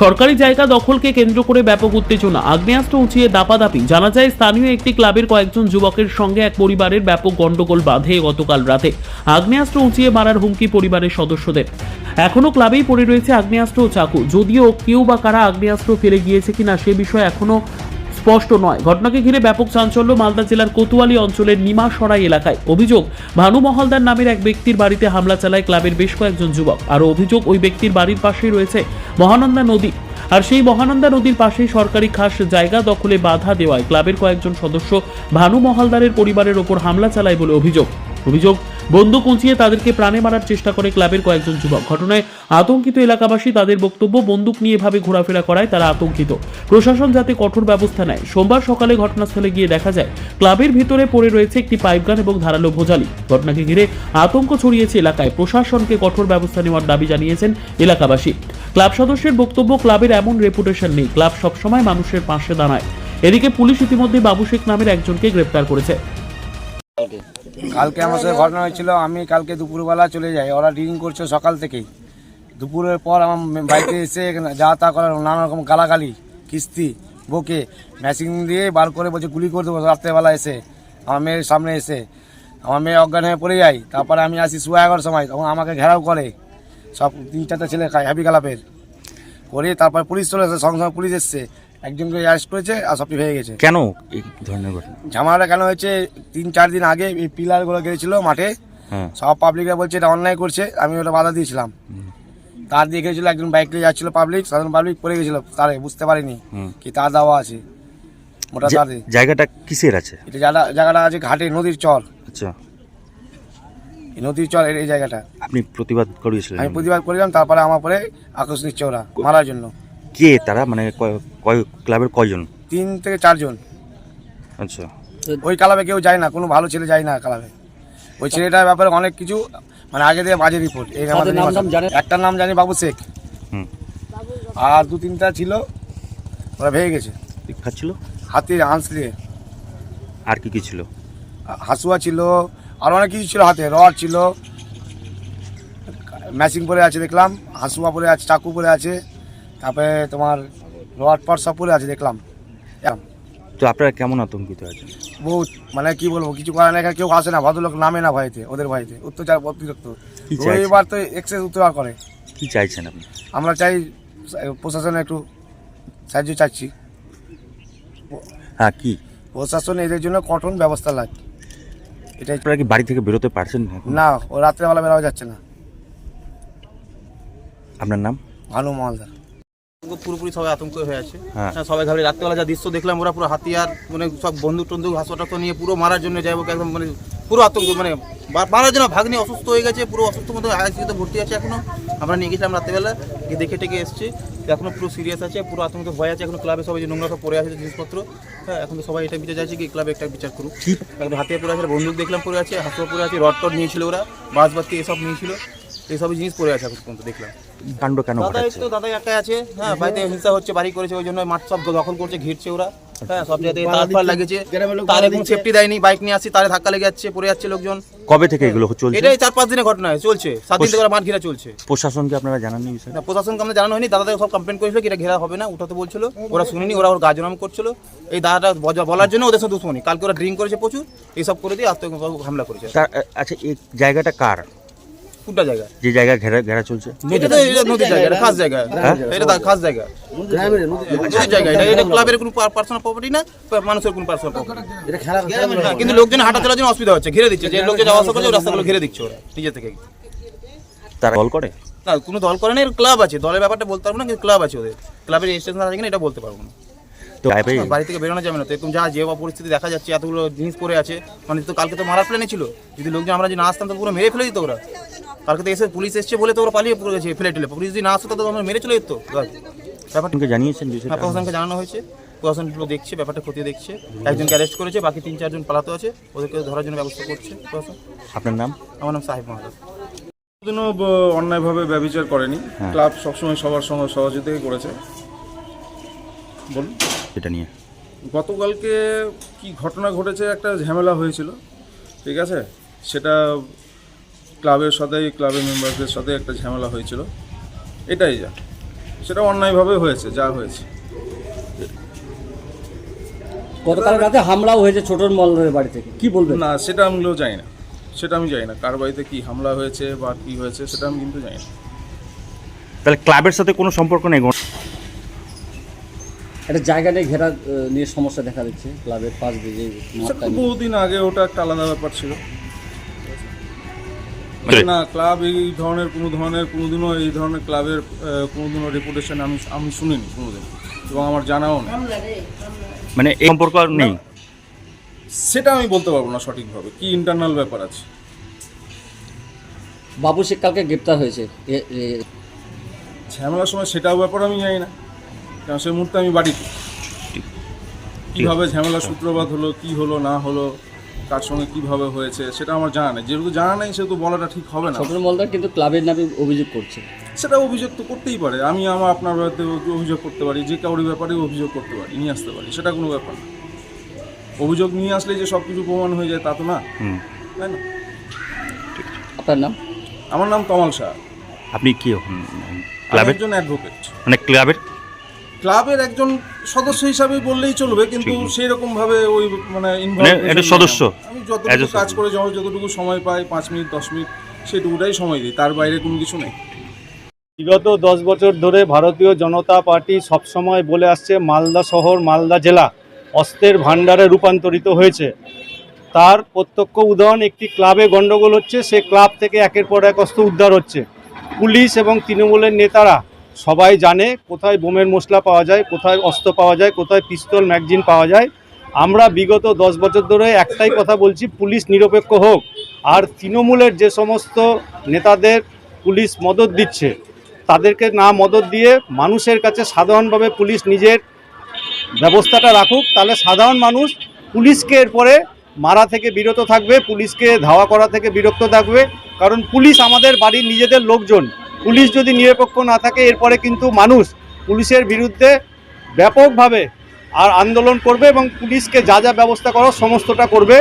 সরকারি জায়গা দখলকে কেন্দ্র করে ব্যাপক উত্তেজনা, আগ্নেয়াস্ত্র উঁচিয়ে দাপাদাপি। জানা যায়, স্থানীয় একটি ক্লাবের কয়েকজন যুবকের সঙ্গে এক পরিবারের ব্যাপক গন্ডগোল বাঁধে গতকাল রাতে। আগ্নেয়াস্ত্র উঁচিয়ে মারার হুমকি পরিবারের সদস্যদের। এখনও ক্লাবেই পড়ে রয়েছে আগ্নেয়াস্ত্র ও চাকু। যদিও কেউ বা কারা আগ্নেয়াস্ত্র ফেলে গিয়েছে কিনা সে বিষয়ে এখনও স্পষ্ট নয়। ঘটনাকে ঘিরে ব্যাপক চাঞ্চল্য মালদা জেলার কোতোয়ালি অঞ্চলের নিমাসরাই এলাকায়। অভিযোগ, ভানু মহলদার নামের এক ব্যক্তির বাড়িতে হামলা চালায় ক্লাবের বেশ কয়েকজন যুবক। আর অভিযোগ, ওই ব্যক্তির বাড়ির পাশেই রয়েছে মহানন্দা নদী। আর সেই মহানন্দা নদীর পাশেই সরকারি খাস জায়গা দখলে বাধা দেওয়ায় ক্লাবের কয়েকজন সদস্য ভানু মহলদারের পরিবারের ওপর হামলা চালায় বলে অভিযোগ। অভিযোগ বন্দুক উঁচিয়ে তাদেরকে প্রাণে মারার চেষ্টা করে ক্লাবের কয়েকজন যুবক। ঘটনায় আতঙ্কিত এলাকাবাসী তাদের বক্তব্য বন্দুক নিয়ে এভাবে ঘোরাফেরা করায় তারা আতঙ্কিত। প্রশাসন যাতে কঠোর ব্যবস্থা নেয়। সোমবার সকালে ঘটনাস্থলে গিয়ে দেখা যায়, ক্লাবের ভিতরে পড়ে রয়েছে একটি পাইপগান এবং ধারালো ভোজালি। ঘটনাকে ঘিরে আতঙ্ক ছড়িয়েছে এলাকায়। প্রশাসনকে কঠোর ব্যবস্থা নেওয়ার দাবি জানিয়েছেন এলাকাবাসী। ক্লাব সদস্যের বক্তব্য, ক্লাবের এমন রেপুটেশন নেই। ক্লাব সবসময় মানুষের পাশে দাঁড়ায়। এদিকে পুলিশ ইতিমধ্যে বাবু শেখ নামের একজনকে গ্রেপ্তার করেছে। কালকে আমার সাথে ঘটনা হয়েছিল, আমি কালকে দুপুরবেলা চলে যাই, ওরা ড্রিঙ্ক করছে সকাল থেকেই। দুপুরের পর আমার বাইকে এসে যা তা করার, নানা রকম গালাগালি, কিস্তি, বকে ম্যাচিং দিয়ে বার করে বলছে, গুলি করে দেবো। রাত্রেবেলা এসে, আমার মেয়ের সামনে এসে, আমার মেয়ে অজ্ঞান হয়ে পড়ে যাই তারপরে আমি আসি সোয়া এগারোর সময়, তখন আমাকে ঘেরাও করে। সব তিন চারটা ছেলে খায় হ্যাপি কালাপের করে তারপর পুলিশ চলে এসে সঙ্গে সঙ্গে পুলিশ এসছে। একজনকে অ্যারেস্ট করেছে আর সবটি হয়ে গেছে। কেন এই ধরনের ঘটনা? ঝামেলাটা কেন হয়েছে? তিন চার দিন আগে এই পিলারগুলো গেছিল মাঠে। হ্যাঁ। সব পাবলিকরা বলছে এটা অন্যায় করছে আমি ওটা বাধা দিয়েছিলাম। তার দিয়ে গেছিল একজন বাইক নিয়ে যাচ্ছিল পাবলিক সাধারণ পাবলিক পড়ে গেছিল তারে বুঝতে পারিনি। কি তার দেওয়া আছে মোটা জা- তারে জায়গাটা কিসের আছে? এটা জায়গা জায়গাটা আছে ঘাটে নদীর চর। আচ্ছা। এই নদীর চর এই- এই জায়গাটা। আপনি প্রতিবাদ করিয়েছিলেন? আমি প্রতিবাদ করলাম তারপরে আমার পরে আকর্ষ নিচ্ছে ওরা মারার জন্য। কে তারা? মানে কয়- কয় ক্লাবের কয়জন? তিন থেকে চারজন। আচ্ছা। ওই ক্লাবে কেউ যায় না কোনো ভালো ছেলে যায় না ক্লাবে। ওই ছেলেটার ব্যাপারে অনেক কিছু মানে আগে দিয়ে বাজে রিপোর্ট এই আমাদের একটা নাম জানি বাবু শেখ। হুম। আর দু তিনটা ছিল ওরা ভেঙে গেছে। ছিল? হাতে হাঁস দিয়ে আর কি কি ছিল? হাসুয়া ছিল আর অনেক কিছু ছিল হাতে। রড ছিল। ম্যাচিং পরে আছে দেখলাম হাসুয়া পরে আছে চাকু পরে আছে। তারপরে তোমার রড ফট সব পরে আছে দেখলাম। তো আপনারা কেমন আতঙ্কিত আছেন? বহুত মানে কি বলব কিছু করার নাই কেউ আসে না ভদ্রলোক নামে না ভাইতে ওদের ভাইতে অত্যাচার অতিরিক্ত? রবিবার তো এক্সেস অত্যাচার করে। কি চাইছেন আপনি? আমরা চাই প্রশাসনে একটু সাহায্য চাচ্ছি। হ্যাঁ কি? প্রশাসন এদের জন্য কঠোর ব্যবস্থা লাগে এটাই। আপনারা কি বাড়ি থেকে বেরোতে পারছেন? না ও রাত্রেবেলা বেরোয়া যাচ্ছে না। আপনার নাম? ভালো মালদার পুরোপুরি সবাই আতঙ্ক হয়ে আছে। হ্যাঁ। হ্যাঁ, সবাই ঘাবড়ে রাত্রেবেলা যা দৃশ্য দেখলাম ওরা পুরো হাতিয়ার মানে সব বন্দুক টন্দুক হাসপাতাল নিয়ে পুরো মারার জন্য যাই হোক একদম মানে পুরো আতঙ্ক মানে মারার জন্য ভাগ্নি অসুস্থ হয়ে গেছে পুরো অসুস্থ মতো আইসিউতে ভর্তি আছে এখনও। আমরা নিয়ে গেছিলাম রাত্রেবেলা গিয়ে দেখে টেকে এসেছি। এখনও পুরো সিরিয়াস আছে পুরো আতঙ্ক ভয় আছে এখনও ক্লাবে সবাই যে নোংরা সব পড়ে আছে জিনিসপত্র। হ্যাঁ এখন তো সবাই এটা বিচার চাইছে কি ক্লাবে একটা বিচার করুক। একদম হাতে পড়ে আছে বন্দুক দেখলাম পড়ে আছে হাসপাতাল পড়ে আছে রড টড নিয়েছিল ওরা বাস বাতি এসব নিয়েছিল। এইসব জিনিস পড়ে আছে এখন পর্যন্ত দেখলাম। কাণ্ড কেন দাদা এই তো দাদা একাই আছে হ্যাঁ বাড়িতে হিংসা হচ্ছে বাড়ি করেছে ওই জন্য মাঠ সব দখল করছে ঘিরছে ওরা হ্যাঁ সব জায়গায় তার ফার লাগিয়েছে। তারে কোনো সেফটি দেয়নি বাইক নিয়ে আসছি তারে ধাক্কা লেগে যাচ্ছে পড়ে যাচ্ছে লোকজন। কবে থেকে এগুলো চলছে? এটাই চার পাঁচ ঘটনা চলছে সাত দিন থেকে মাঠ ঘেরা চলছে। প্রশাসনকে আপনারা জানাননি বিষয়ে? না, প্রশাসনকে আমাদের জানানো হয়নি সব কমপ্লেন করেছিল কি এটা ঘেরা হবে না উঠাতে বলছিল ওরা শুনিনি ওরা ওর গাজনাম করছিল। এই দাদাটা বলার জন্য ওদের সাথে দুশ্মনী কালকে ওরা ড্রিঙ্ক করেছে প্রচুর এইসব করে দিয়ে করেছে। তার আচ্ছা এই জায়গাটা কার? কোনটা জায়গা? যে জায়গা ঘেরা ঘেরা চলছে। এটা তো এটা নদীর জায়গা এটা খাস জায়গা? এটা খাস জায়গা। নদীর জায়গা। এটা এটা ক্লাবের কোনো পার্সোনাল প্রপার্টি না? মানুষের কোনো পার্সোনাল প্রপার্টি কিন্তু লোকজন হাঁটা চলার জন্য অসুবিধা হচ্ছে ঘিরে দিচ্ছে। যে লোকজন যাওয়া আসা করছে রাস্তাগুলো ঘিরে দিচ্ছে ওরা নিজে থেকে। তারা কল করে? না কোনো দল করে না এর ক্লাব আছে। দলের ব্যাপারটা বলতে পারব না কিন্তু ক্লাব আছে ওদের। ক্লাবের রেজিস্ট্রেশন আছে কিনা এটা বলতে পারব না। বাড়ি থেকে বেরোনো যাবে না তো এরকম যা যে পরিস্থিতি দেখা যাচ্ছে এতগুলো জিনিস পরে আছে। মানে তো কালকে তো মারার প্ল্যানে ছিল। যদি লোকজন আমরা যদি না আসতাম তো পুরো মেরে ফেলে দিত ওরা। কালকে তো এসে পুলিশ এসছে বলে তো ওরা পালিয়ে পড়ে গেছে ফেলে টেলে পুলিশ যদি না আসতো তো আমরা মেরে চলে যেত। ব্যাপারটা জানিয়েছেন হ্যাঁ প্রশাসনকে জানানো হয়েছে। প্রশাসন পুরো দেখছে ব্যাপারটা খতিয়ে দেখছে। একজনকে অ্যারেস্ট করেছে বাকি তিন চারজন পালাতে আছে। ওদেরকে ধরার জন্য ব্যবস্থা করছে প্রশাসন। আপনার নাম? আমার নাম সাহেব কোনোদিনও অন্যায়ভাবে ব্যবচার করেনি। হ্যাঁ। ক্লাব সবসময় সবার সঙ্গে সহযোগিতাই করেছে। বলুন। এটা নিয়ে। গতকালকে কি ঘটনা ঘটেছে একটা ঝামেলা হয়েছিল। ঠিক আছে? সেটা ক্লাবের সাথে ক্লাবের মেম্বারদের সাথে একটা ঝামেলা হয়েছিল। এটাই যা। সেটা অন্যায়ভাবে হয়েছে যা হয়েছে। গতকাল রাতে হামলাও হয়েছে ছোটর মল্লের বাড়ি থেকে। কি বলবেন? না সেটা আমিও জানি না। সেটা আমি জানি না। কার বাড়িতে কি হামলা হয়েছে বা কি হয়েছে সেটা আমি কিন্তু জানি না। তাহলে ক্লাবের সাথে কোনো সম্পর্ক নেই? একটা জায়গা নিয়ে ঘেরা নিয়ে সমস্যা দেখা দিচ্ছে। ক্লাবের পাশ দিয়ে। বহুদিন আগে ওটা একটা আলাদা ব্যাপার ছিল। না ক্লাব এই ধরনের কোনো ধরনের কোনোদিনও এই ধরনের ক্লাবের কোনোদিনও রেপুটেশন আমি আমি শুনিনি কোনোদিন এবং আমার জানাও নেই। মানে এই সম্পর্ক আর নেই? সেটা আমি বলতে পারব না সঠিকভাবে। কি ইন্টারনাল ব্যাপার আছে? বাবু শেখ কালকে গ্রেপ্তার হয়েছে। ঝামেলার সময় সেটাও ব্যাপার আমি জানি না। কারণ সেই মুহূর্তে আমি বাড়িতে। কীভাবে ঝামেলা সূত্রপাত হলো কি হলো না হলো কার সঙ্গে কীভাবে হয়েছে সেটা আমার জানা নেই। যেহেতু জানা নেই সেহেতু বলাটা ঠিক হবে না। ছোটর মলদার কিন্তু ক্লাবের নামে অভিযোগ করছে। সেটা অভিযোগ তো করতেই পারে। আমি আমার আপনার ব্যাপারে অভিযোগ করতে পারি যে কারোর ব্যাপারে অভিযোগ করতে পারি নিয়ে আসতে পারি সেটা কোনো ব্যাপার না। অভিযোগ নিয়ে আসলে যে সব কিছু প্রমাণ হয়ে যায় তা তো না। হুম। তাই না? আপনার নাম? আমার নাম কমাল শাহ। আপনি কি ক্লাবের? জন্য অ্যাডভোকেট মানে ক্লাবের? ক্লাবের একজন সদস্য হিসাবে বললেই চলবে কিন্তু। সেই রকম ভাবে ওই মানে মানে একটা সদস্য। আমি যতটুকু কাজ করে যখন যতটুকু সময় পাই পাঁচ মিনিট দশ মিনিট সেটুকুটাই সময় দিই। তার বাইরে কোনো কিছু নেই। বিগত দশ বছর ধরে ভারতীয় জনতা পার্টি সবসময় বলে আসছে মালদা শহর মালদা জেলা অস্ত্রের ভাণ্ডারে রূপান্তরিত হয়েছে। তার প্রত্যক্ষ উদাহরণ একটি ক্লাবে গণ্ডগোল হচ্ছে সে ক্লাব থেকে একের পর এক অস্ত্র উদ্ধার হচ্ছে। পুলিশ এবং তৃণমূলের নেতারা সবাই জানে কোথায় বোমের মশলা পাওয়া যায়, কোথায় অস্ত্র পাওয়া যায়, কোথায় পিস্তল, ম্যাগজিন পাওয়া যায়। আমরা বিগত দশ বছর ধরে একটাই কথা বলছি, পুলিশ নিরপেক্ষ হোক। আর তৃণমূলের যে সমস্ত নেতাদের পুলিশ মদত দিচ্ছে, তাদেরকে না মদত দিয়ে মানুষের কাছে সাধারণভাবে পুলিশ নিজের ব্যবস্থাটা রাখুক, তাহলে সাধারণ মানুষ পুলিশকে এরপরে মারা থেকে বিরত থাকবে, পুলিশকে ধাওয়া করা থেকে বিরক্ত থাকবে। কারণ পুলিশ আমাদের বাড়ির নিজেদের লোকজন। পুলিশ যদি নিরপেক্ষ না থাকে, এরপরে কিন্তু মানুষ পুলিশের বিরুদ্ধে ব্যাপকভাবে আর আন্দোলন করবে এবং পুলিশকে যা যা ব্যবস্থা করার সমস্তটা করবে।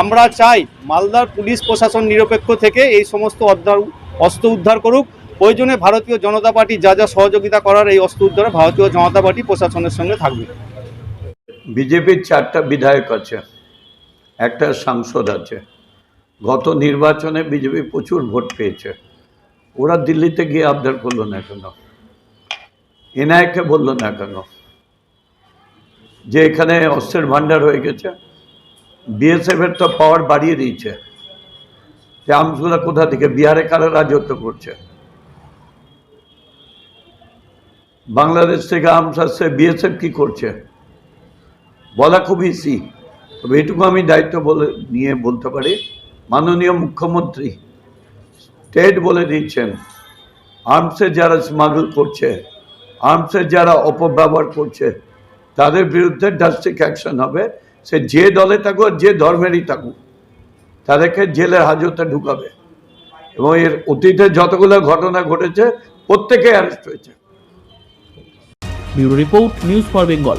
আমরা চাই মালদার পুলিশ প্রশাসন নিরপেক্ষ থেকে এই সমস্ত অধ্যার অস্ত্র উদ্ধার করুক। প্রয়োজনে ভারতীয় জনতা পার্টি যা যা সহযোগিতা করার এই অস্ত্র উদ্ধারে ভারতীয় জনতা পার্টি প্রশাসনের সঙ্গে থাকবে। বিজেপির চারটা বিধায়ক আছে, একটা সাংসদ আছে। গত নির্বাচনে বিজেপি প্রচুর ভোট পেয়েছে। ওরা দিল্লিতে গিয়ে আবদার করল না কেন? এনআইকে বলল না কেন? যে এখানে অস্ত্রের ভাণ্ডার হয়ে গেছে, বিএসএফ এর তো পাওয়ার বাড়িয়ে দিয়েছে। যে আমসুরা কোথা থেকে? বিহারে কারা রাজত্ব করছে? বাংলাদেশ থেকে আর্মস আসছে বিএসএফ কি করছে? বলা খুব ইসি তবে এটুকু আমি দায়িত্ব বলে নিয়ে বলতে পারি। মাননীয় মুখ্যমন্ত্রী স্টেট বলে দিচ্ছেন। আর্মসের যারা স্মাগল করছে আর্মসের যারা অপব্যবহার করছে তাদের বিরুদ্ধে ড্রাস্টিক অ্যাকশন হবে। সে যে দলে থাকুক আর যে ধর্মেরই থাকুক তাদেরকে জেলের হাজতে ঢুকাবে। এবং এর অতীতে যতগুলো ঘটনা ঘটেছে প্রত্যেকে অ্যারেস্ট হয়েছে। Bureau report news for Bengal.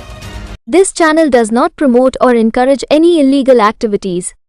This channel does not promote or encourage any illegal activities.